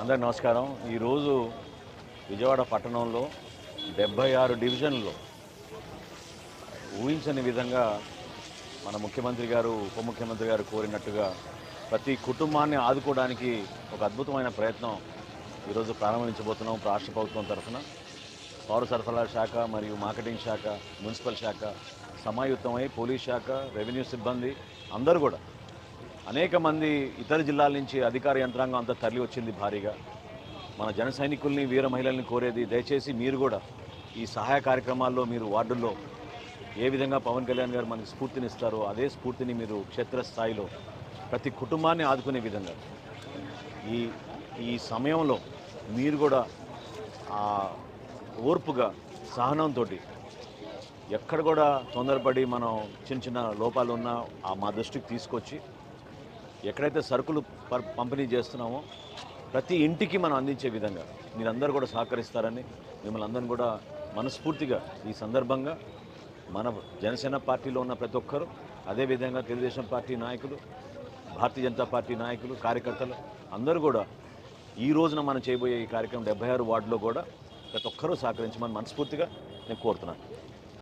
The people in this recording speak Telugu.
అందరికి నమస్కారం. ఈరోజు విజయవాడ పట్టణంలో డెబ్బై ఆరు డివిజన్లో ఊహించని విధంగా మన ముఖ్యమంత్రి గారు ఉప ముఖ్యమంత్రి గారు కోరినట్టుగా ప్రతి కుటుంబాన్ని ఆదుకోవడానికి ఒక అద్భుతమైన ప్రయత్నం ఈరోజు ప్రారంభించబోతున్నాం రాష్ట్ర ప్రభుత్వం తరఫున. పౌర సరఫరాల శాఖ మరియు మార్కెటింగ్ శాఖ మున్సిపల్ శాఖ సమాయుత్తమై పోలీస్ శాఖ రెవెన్యూ సిబ్బంది అందరూ కూడా అనేక మంది ఇతర జిల్లాల నుంచి అధికార యంత్రాంగం అంతా తరలి వచ్చింది భారీగా. మన జన సైనికుల్ని వీర మహిళల్ని కోరేది దయచేసి మీరు కూడా ఈ సహాయ కార్యక్రమాల్లో మీరు వార్డుల్లో ఏ విధంగా పవన్ కళ్యాణ్ గారు మనకి స్ఫూర్తినిస్తారో అదే స్ఫూర్తిని మీరు క్షేత్రస్థాయిలో ప్రతి కుటుంబాన్ని ఆదుకునే విధంగా. ఈ ఈ సమయంలో మీరు కూడా ఆ ఓర్పుగా సహనంతో ఎక్కడ కూడా తొందరపడి మనం చిన్న చిన్న లోపాలు ఉన్నా ఆ మా దృష్టికి తీసుకొచ్చి ఎక్కడైతే సరుకులు ప- పంపిణీ చేస్తున్నామో ప్రతి ఇంటికి మనం అందించే విధంగా మీరందరూ కూడా సహకరిస్తారని మిమ్మల్ని అందరం కూడా మనస్ఫూర్తిగా ఈ సందర్భంగా మన జనసేన పార్టీలో ఉన్న ప్రతి ఒక్కరు అదేవిధంగా తెలుగుదేశం పార్టీ నాయకులు భారతీయ జనతా పార్టీ నాయకులు కార్యకర్తలు అందరూ కూడా ఈ రోజున మనం చేయబోయే ఈ కార్యక్రమం డెబ్బై ఆరు వార్డులో కూడా ప్రతి ఒక్కరూ సహకరించమని మనస్ఫూర్తిగా నేను కోరుతున్నాను.